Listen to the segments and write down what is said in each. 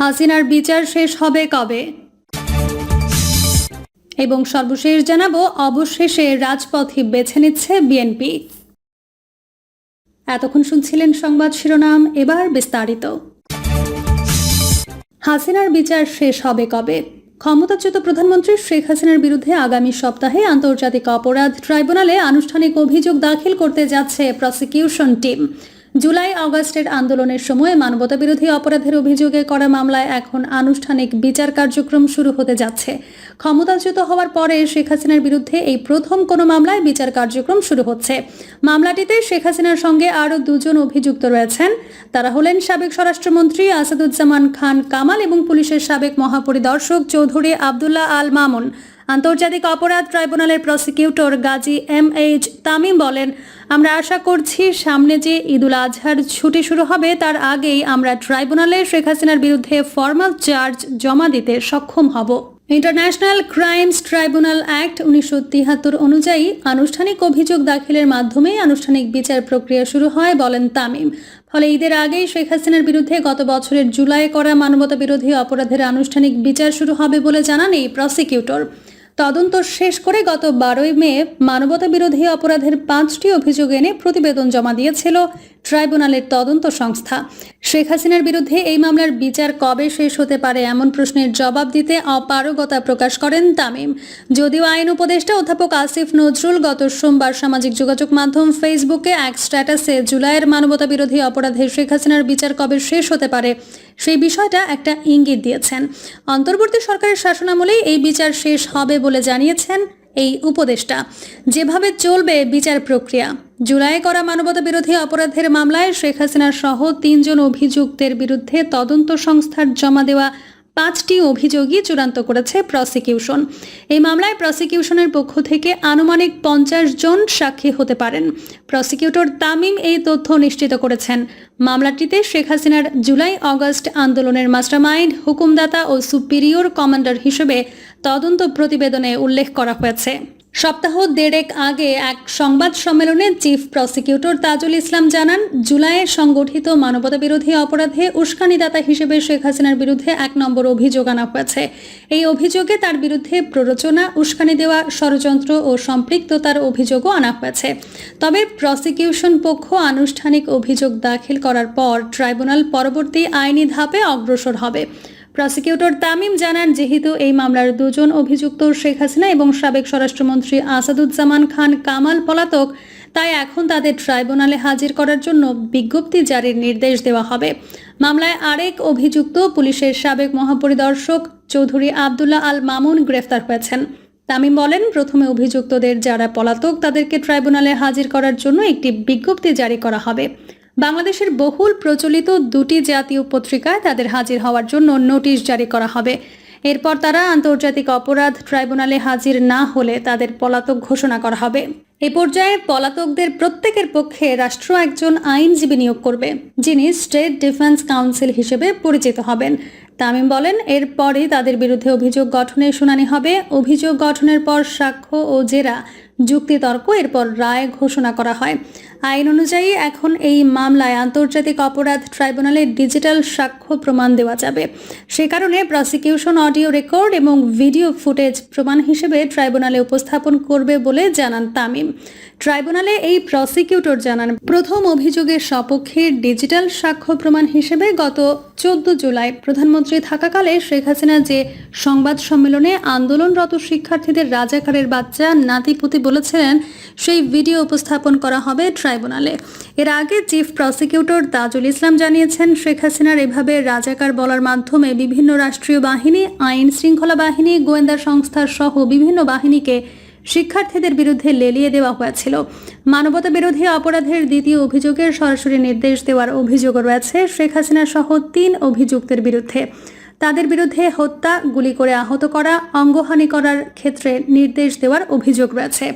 হাসিনার বিচার শেষ হবে কবে? এবং সর্বশেষ জানাব, অবশেষে রাজপথই বেছে নিচ্ছে বিএনপি। এতক্ষণ শুনছিলেন সংবাদ শিরোনাম, এবার বিস্তারিত। হাসিনার বিচার শেষ হবে কবে? ক্ষমতাচ্যুত প্রধানমন্ত্রী শেখ হাসিনার বিরুদ্ধে আগামী সপ্তাহে আন্তর্জাতিক অপরাধ ট্রাইব্যুনালে আনুষ্ঠানিক অভিযোগ দাখিল করতে যাচ্ছে প্রসিকিউশন টিম। জুলাই আগস্টের আন্দোলনের সময় মানবতাবিরোধী অপরাধের অভিযোগে করা মামলায় এখন আনুষ্ঠানিক বিচার কার্যক্রম শুরু হতে যাচ্ছে। ক্ষমতাচ্যুত হওয়ার পরে শেখ হাসিনার বিরুদ্ধে এই প্রথম কোনো মামলায় বিচার কার্যক্রম শুরু হচ্ছে। মামলাটিতে শেখ হাসিনার সঙ্গে আরও দুজন অভিযুক্ত রয়েছেন। তারা হলেন সাবেক স্বরাষ্ট্রমন্ত্রী আসাদুজ্জামান খান কামাল এবং পুলিশের সাবেক মহাপরিদর্শক চৌধুরী আবদুল্লাহ আল মামুন। আন্তর্জাতিক অপরাধ ট্রাইব্যুনালের prosecutor Gazi M H Tamim বলেন, আমরা আশা করছি সামনে যে ঈদুল আজহার ছুটি শুরু হবে, তার আগেই আমরা ট্রাইব্যুনালে শেখ হাসিনার বিরুদ্ধে ফর্মাল চার্জ জমা দিতে সক্ষম হব। ইন্টারন্যাশনাল ক্রাইমস ট্রাইব্যুনাল অ্যাক্ট উনিশশো তিয়াত্তর অনুযায়ী আনুষ্ঠানিক অভিযোগ দাখিলের মাধ্যমেই আনুষ্ঠানিক বিচার প্রক্রিয়া শুরু হয় বলেন তামিম। ফলে ঈদের আগেই শেখ হাসিনার বিরুদ্ধে গত বছরের জুলাই করা মানবতা বিরোধী অপরাধের আনুষ্ঠানিক বিচার শুরু হবে বলে জানান এই প্রসিকিউটর। তদন্ত শেষ করে গত বারোই মে মানবতা বিরোধী অপরাধের পাঁচটি অভিযোগ এনে প্রতিবেদন জমা দিয়েছিল ট্রাইব্যুনালের তদন্ত সংস্থা। শেখ হাসিনার বিরুদ্ধে এই মামলার বিচার কবে শেষ হতে পারে এমন প্রশ্নের জবাব দিতে অপারগতা প্রকাশ করেন তামিম। যদিও আইন উপদেষ্টা অধ্যাপক আসিফ নজরুল গত সোমবার সামাজিক যোগাযোগ মাধ্যম ফেসবুকে এক স্ট্যাটাসে জুলাইয়ের মানবতা বিরোধী অপরাধে শেখ হাসিনার বিচার কবে শেষ হতে পারে সেই বিষয়টা একটা ইঙ্গিত দিয়েছেন। অন্তর্বর্তী সরকারের শাসনামলেই এই বিচার শেষ হবে বলে জানিয়েছেন এই উপদেষ্টা। যেভাবে চলবে বিচার প্রক্রিয়া, জুলাই করা মানবতা বিরোধী অপরাধের মামলায় শেখ হাসিনা সহ তিনজন অভিযুক্তের বিরুদ্ধে তদন্ত সংস্থার জমা দেওয়া পাঁচটি অভিযোগই চূড়ান্ত করেছে প্রসিকিউশন এই মামলায় প্রসিকিউশনের পক্ষ থেকে আনুমানিক পঞ্চাশ জন সাক্ষী হতে পারেন। প্রসিকিউটর তামিম এই তথ্য নিশ্চিত করেছেন। মামলাটিতে শেখ হাসিনার জুলাই অগস্ট আন্দোলনের মাস্টারমাইন্ড, হুকুমদাতা ও সুপিরিয়র কমান্ডার হিসেবে তদন্ত প্রতিবেদনে উল্লেখ করা হয়েছে। সপ্তাহ দেড়েক আগে এক সংবাদ সম্মেলনে চিফ প্রসিকিউটর তাজুল ইসলাম জানান, জুলাইয়ে সংগঠিত মানবতাবিরোধী অপরাধে উস্কানিদাতা হিসেবে শেখ হাসিনার বিরুদ্ধে এক নম্বর অভিযোগ আনা হয়েছে। এই অভিযোগে তার বিরুদ্ধে প্ররোচনা, উস্কানি দেওয়া, ষড়যন্ত্র ও সম্পৃক্ততার অভিযোগও আনা হয়েছে। তবে প্রসিকিউশন পক্ষ আনুষ্ঠানিক অভিযোগ দাখিল করার পর ট্রাইব্যুনাল পরবর্তী আইনি ধাপে অগ্রসর হবে। প্রসিকিউটর তামিম জানান, যেহেতু এই মামলার দুজন অভিযুক্ত শেখ হাসিনা এবং সাবেক স্বরাষ্ট্রমন্ত্রী আসাদুজ্জামান খান কামাল পলাতক, তাই এখন তাদের ট্রাইব্যুনালে হাজির করার জন্য বিজ্ঞপ্তি জারির নির্দেশ দেওয়া হবে। মামলায় আরেক অভিযুক্ত পুলিশের সাবেক মহাপরিদর্শক চৌধুরী আবদুল্লাহ আল মামুন গ্রেফতার হয়েছেন। তামিম বলেন, প্রথমে অভিযুক্তদের যারা পলাতক, তাদেরকে ট্রাইব্যুনালে হাজির করার জন্য একটি বিজ্ঞপ্তি জারি করা হবে। বাংলাদেশের বহুল প্রচলিত দুটি জাতীয় পত্রিকায় তাদের হাজির হওয়ার জন্য নোটিশ জারি করা হবে। এরপর তারা আন্তর্জাতিক অপরাধ ট্রাইব্যুনালে হাজির না হলে তাদের পলাতক ঘোষণা করা হবে। এ পর্যায়ে পলাতকদের প্রত্যেকের পক্ষে রাষ্ট্র একজন আইনজীবী নিয়োগ করবে, যিনি স্টেট ডিফেন্স কাউন্সিল হিসেবে পরিচিত হবেন। তামিম বলেন, এরপরই তাদের বিরুদ্ধে অভিযোগ গঠনের শুনানি হবে। অভিযোগ গঠনের পর সাক্ষ্য ও জেরা, যুক্তিতর্ক, এরপর রায় ঘোষণা করা হয়। আইন অনুযায়ী এখন এই মামলায় আন্তর্জাতিক অপরাধ ট্রাইব্যুনালে ডিজিটাল সাক্ষ্য প্রমাণ দেওয়া যাবে। সে কারণে প্রসিকিউশন অডিও রেকর্ড এবং ভিডিও ফুটেজ প্রমাণ হিসেবে ট্রাইব্যুনালে উপস্থাপন করবে বলে জানান তামিম। ট্রাইব্যুনালে এই প্রসিকিউটর জানান, প্রথম অভিযোগের সপক্ষে ডিজিটাল সাক্ষ্য প্রমাণ হিসেবে গত চোদ্দ জুলাই প্রধানমন্ত্রী থাকাকালে শেখ হাসিনা যে সংবাদ সম্মেলনে আন্দোলনরত শিক্ষার্থীদের রাজাকারের বাচ্চা নাতিপুতি বলেছিলেন, সেই ভিডিও উপস্থাপন করা হবে ট্রাইব্যুনালে। এর আগে চিফ প্রসিকিউটর তাজুল ইসলাম জানিয়েছেন, শেখ হাসিনার এভাবে রাজাকার বলার মাধ্যমে বিভিন্ন রাষ্ট্রীয় বাহিনী, আইন শৃঙ্খলা বাহিনী, গোয়েন্দা সংস্থা সহ বিভিন্ন বাহিনীকে শিক্ষার্থীদের বিরুদ্ধে লেলিয়ে দেওয়া হয়েছিল। মানবতা বিরোধী অপরাধের দ্বিতীয় অভিযোগের সরাসরি নির্দেশ দেওয়ার অভিযোগও রয়েছে শেখ হাসিনা সহ তিন অভিযুক্তের বিরুদ্ধে। তাদের বিরুদ্ধে হত্যা, গুলি করে আহত করা, অঙ্গহানি করার ক্ষেত্রে নির্দেশ দেওয়ার অভিযোগ রয়েছে।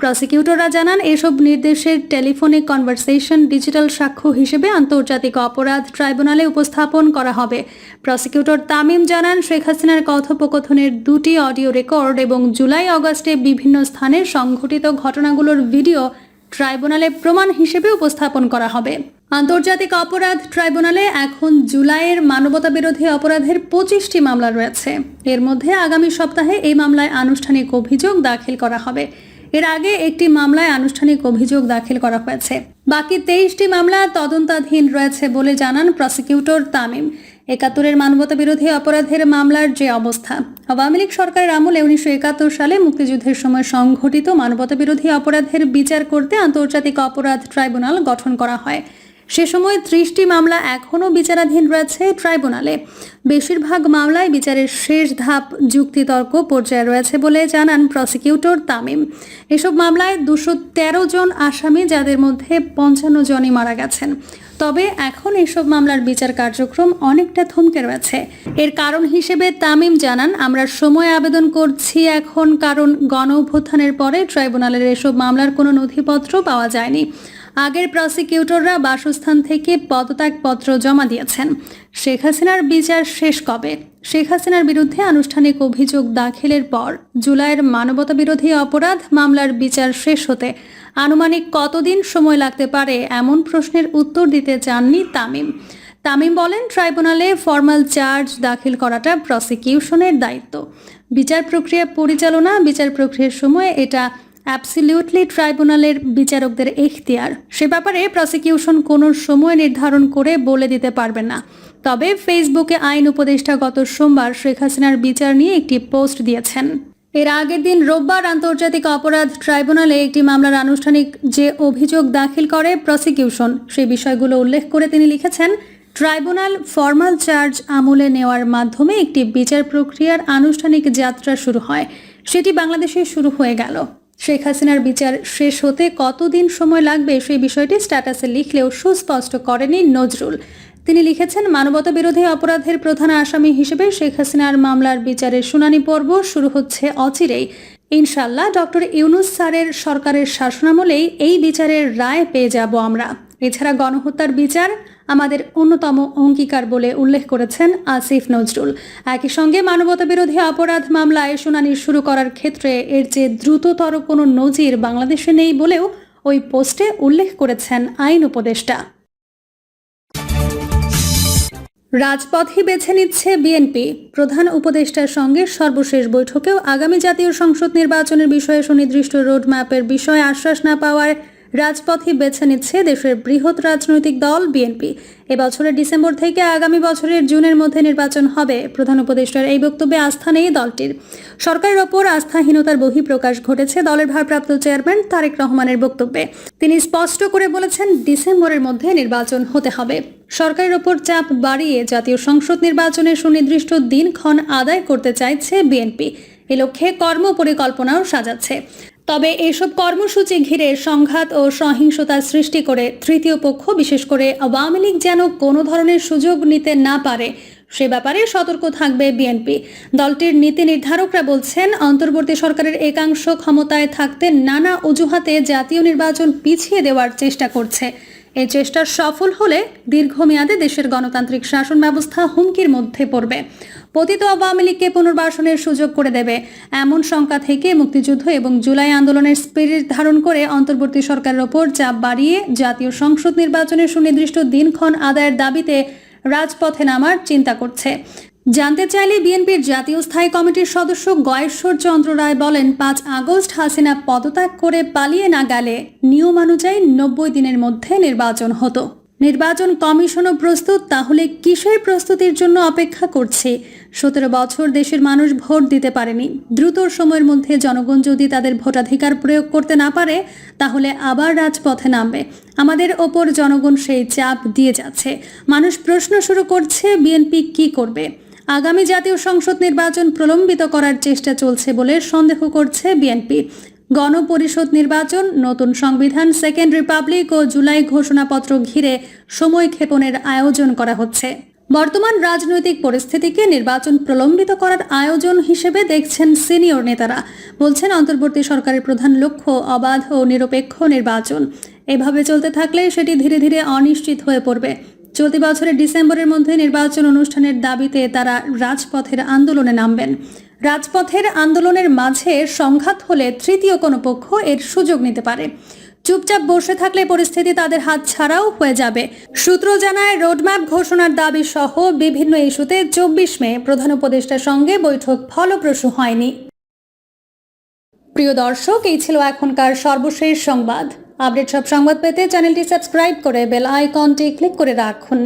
প্রসিকিউটররা জানান, এসব নির্দেশের টেলিফোনিক কনভারসেশন ডিজিটাল সাক্ষ্য হিসেবে আন্তর্জাতিক অপরাধ ট্রাইব্যুনালে উপস্থাপন করা হবে। প্রসিকিউটর তামিম জানান, শেখ হাসিনার কথোপকথনের দুটি অডিও রেকর্ড এবং জুলাই অগস্টে বিভিন্ন স্থানে সংঘটিত ঘটনাগুলোর ভিডিও ট্রাইব্যুনালে প্রমাণ হিসেবে উপস্থাপন করা হবে। আন্তর্জাতিক অপরাধ ট্রাইব্যুনালে এখন জুলাইয়ের মানবতা বিরোধী অপরাধের পঁচিশটি মামলা রয়েছে। এর মধ্যে আগামী সপ্তাহে এই মামলায় আনুষ্ঠানিক অভিযোগ দাখিল করা হবে। এর আগে একটি মামলায় আনুষ্ঠানিক অভিযোগ দাখিল করা হয়েছে। বাকি তেইশটি মামলা তদন্তাধীন রয়েছে বলে জানান প্রসিকিউটর তামিম। একাত্তরের মানবতা বিরোধী অপরাধের মামলার যে অবস্থা। আওয়ামী লীগ সরকারের আমলে উনিশশো একাত্তর সালে মুক্তিযুদ্ধের সময় সংঘটিত মানবতা বিরোধী অপরাধের বিচার করতে আন্তর্জাতিক অপরাধ ট্রাইব্যুনাল গঠন করা হয়। সে সময় ত্রিশটি মামলা এখনও বিচারাধীন রয়েছে ট্রাইব্যুনালে। বেশিরভাগ মামলায় বিচারের শেষ ধাপ যুক্তিতর্ক পর্যায়ে রয়েছে বলে জানান প্রসিকিউটর তামিম। এসব মামলায় দুশো তেরো জন আসামি, যাদের মধ্যে পঞ্চান্ন জনই মারা গেছেন। তবে এখন এসব মামলার বিচার কার্যক্রম অনেকটা থমকে রয়েছে। এর কারণ হিসেবে তামিম জানান, আমরা সময় আবেদন করছি এখন, কারণ গণ অভ্যুত্থানের পরে ট্রাইব্যুনালের এসব মামলার কোনো নথিপত্র পাওয়া যায়নি। আগের প্রসিকিউটররা বাসস্থান থেকে পদত্যাগপত্র জমা দিয়েছেন। শেখ হাসিনার বিচার শেষ কবে? শেখ হাসিনার বিরুদ্ধে আনুষ্ঠানিক অভিযোগ দাখিলের পর জুলাইয়ের মানবতা বিরোধী অপরাধ মামলার বিচার শেষ হতে আনুমানিক কতদিন সময় লাগতে পারে এমন প্রশ্নের উত্তর দিতে চাননি তামিম। তামিম বলেন, ট্রাইব্যুনালে ফর্মাল চার্জ দাখিল করাটা প্রসিকিউশনের দায়িত্ব। বিচার প্রক্রিয়া পরিচালনা, বিচার প্রক্রিয়ার সময় এটা অ্যাবসলিউটলি ট্রাইব্যুনালের বিচারকদের এখতিয়ার। সে ব্যাপারে প্রসিকিউশন কোনো সময় নির্ধারণ করে বলে দিতে পারবে না। তবে ফেসবুকে আইন উপদেষ্টা গত সোমবার শেখ হাসিনার বিচার নিয়ে একটি পোস্ট দিয়েছেন। এর আগের দিন রোববার আন্তর্জাতিক অপরাধ ট্রাইব্যুনালে একটি মামলার আনুষ্ঠানিক যে অভিযোগ দাখিল করে প্রসিকিউশন সেই বিষয়গুলো উল্লেখ করে তিনি লিখেছেন, ট্রাইব্যুনাল ফর্মাল চার্জ আমলে নেওয়ার মাধ্যমে একটি বিচার প্রক্রিয়ার আনুষ্ঠানিক যাত্রা শুরু হয়। সেটি বাংলাদেশে শুরু হয়ে গেল। শেখ হাসিনার বিচার শেষ হতে কতদিন সময় লাগবে সেই বিষয়টি স্ট্যাটাসে লিখলেও সুস্পষ্ট করেনি নজরুল। তিনি লিখেছেন, মানবতা বিরোধী অপরাধের প্রধান আসামি হিসেবে শেখ হাসিনার মামলার বিচারের শুনানি পর্ব শুরু হচ্ছে অচিরেই। ইনশাল্লাহ ডক্টর ইউনুস স্যারের সরকারের শাসনামলেই এই বিচারের রায় পেয়ে যাব আমরা। এছাড়া গণহত্যার বিচার আমাদের অন্যতম অঙ্গীকার বলে উল্লেখ করেছেন আসিফ নজরুল। একই সঙ্গে মানবতা বিরোধী অপরাধ মামলায় শুনানি শুরু করার ক্ষেত্রে এর চেয়ে দ্রুততর কোনো নজির বাংলাদেশে নেই বলেও ওই পোস্টে উল্লেখ করেছেন আইন উপদেষ্টা। রাজপথই বেছে নিচ্ছে বিএনপি। প্রধান উপদেষ্টার সঙ্গে সর্বশেষ বৈঠকেও আগামী জাতীয় সংসদ নির্বাচনের বিষয়ে সুনির্দিষ্ট রোডম্যাপের বিষয়ে আশ্বাস না পাওয়ার রাজপথই বেছে নিচ্ছে দেশের বৃহৎ রাজনৈতিক দল বিএনপি। এবছরের ডিসেম্বর থেকে আগামী বছরের জুনের মধ্যে নির্বাচন হবে, প্রধান উপদেষ্টার এই বক্তব্যে আস্থা নেই দলটির। সরকারের ওপর আস্থাহীনতার বহিঃপ্রকাশ ঘটেছে দলের ভারপ্রাপ্ত চেয়ারম্যান তারেক রহমানের বক্তব্যে। তিনি স্পষ্ট করে বলেছেন, ডিসেম্বরের মধ্যে নির্বাচন হতে হবে। সরকারের ওপর চাপ বাড়িয়ে জাতীয় সংসদ নির্বাচনের সুনির্দিষ্ট দিনক্ষণ আদায় করতে চাইছে বিএনপি। এ লক্ষ্যে কর্ম পরিকল্পনাও সাজাচ্ছে। তবে এসব কর্মসূচি ঘিরে সংঘাত ও সহিংসতা সৃষ্টি করে তৃতীয় পক্ষ, বিশেষ করে আওয়ামী লীগ যেন কোনো ধরনের সুযোগ নিতে না পারে, সে ব্যাপারে সতর্ক থাকবে বিএনপি। দলটির নীতি নির্ধারকরা বলছেন, অন্তর্বর্তী সরকারের একাংশ ক্ষমতায় থাকতে নানা অজুহাতে জাতীয় নির্বাচন পিছিয়ে দেওয়ার চেষ্টা করছে। এই চেষ্টা সফল হলে দীর্ঘমেয়াদে দেশের গণতান্ত্রিক শাসন ব্যবস্থা হুমকির মধ্যে পড়বে। পতিত আওয়ামী লীগকে পুনর্বাসনের সুযোগ করে দেবে। এমন শঙ্কা থেকে মুক্তিযুদ্ধ এবং জুলাই আন্দোলনের স্পিরিট ধারণ করে অন্তর্বর্তী সরকারের ওপর চাপ বাড়িয়ে জাতীয় সংসদ নির্বাচনের সুনির্দিষ্ট দিনক্ষণ আদায়ের দাবিতে রাজপথে নামার চিন্তা করছে। জানতে চাইলে বিএনপির জাতীয় স্থায়ী কমিটির সদস্য গয়েশ্বর চন্দ্র রায় বলেন, পাঁচ আগস্ট হাসিনা পদত্যাগ করে পালিয়ে না গেলে নিয়মানুযায়ী নব্বই দিনের মধ্যে নির্বাচন হতো। নির্বাচন কমিশনও প্রস্তুত, তাহলে কিসের প্রস্তুতির জন্য অপেক্ষা করছে? সতেরো বছর দেশের মানুষ ভোট দিতে পারেনি। দ্রুত সময়ের মধ্যে জনগণ যদি তাদের ভোটাধিকার প্রয়োগ করতে না পারে, তাহলে আবার রাজপথে নামবে। আমাদের ওপর জনগণ সেই চাপ দিয়ে যাচ্ছে। মানুষ প্রশ্ন শুরু করছে, বিএনপি কি করবে? আগামী জাতীয় সংসদ নির্বাচন প্রলম্বিত করার চেষ্টা চলছে বলে সন্দেহ করছে বিএনপি। গণপরিষদ নির্বাচন, নতুন সংবিধান, সেকেন্ড রিপাবলিক ও জুলাই ঘোষণাপত্র ঘিরে সময় ক্ষেপণের আয়োজন করা হচ্ছে। বর্তমান রাজনৈতিক পরিস্থিতিকে নির্বাচন প্রলম্বিত করার আয়োজন হিসেবে দেখছেন সিনিয়র নেতারা। বলছেন, অন্তর্বর্তী সরকারের প্রধান লক্ষ্য অবাধ ও নিরপেক্ষ নির্বাচন। এভাবে চলতে থাকলে সেটি ধীরে ধীরে অনিশ্চিত হয়ে পড়বে। চলতি বছরের ডিসেম্বরের মধ্যে নির্বাচন অনুষ্ঠানের দাবিতে তারা রাজপথের আন্দোলনে নামবেন। রাজপথের আন্দোলনের মাঝে সংঘাত হলে তৃতীয় কোনো পক্ষ এর সুযোগ নিতে পারে। চুপচাপ বসে থাকলে পরিস্থিতি তাদের হাত ছাড়াও হয়ে যাবে। সূত্র জানায়, রোডম্যাপ ঘোষণার দাবি সহ বিভিন্ন ইস্যুতে চব্বিশ মে প্রধান উপদেষ্টার সঙ্গে বৈঠক ফলপ্রসূ হয়নি। প্রিয় দর্শক, এই ছিল এখনকার সর্বশেষ সংবাদ। আপডেট সব সংবাদ পেতে চ্যানেলটি সাবস্ক্রাইব করে বেল আইকনটি ক্লিক করে রাখুন।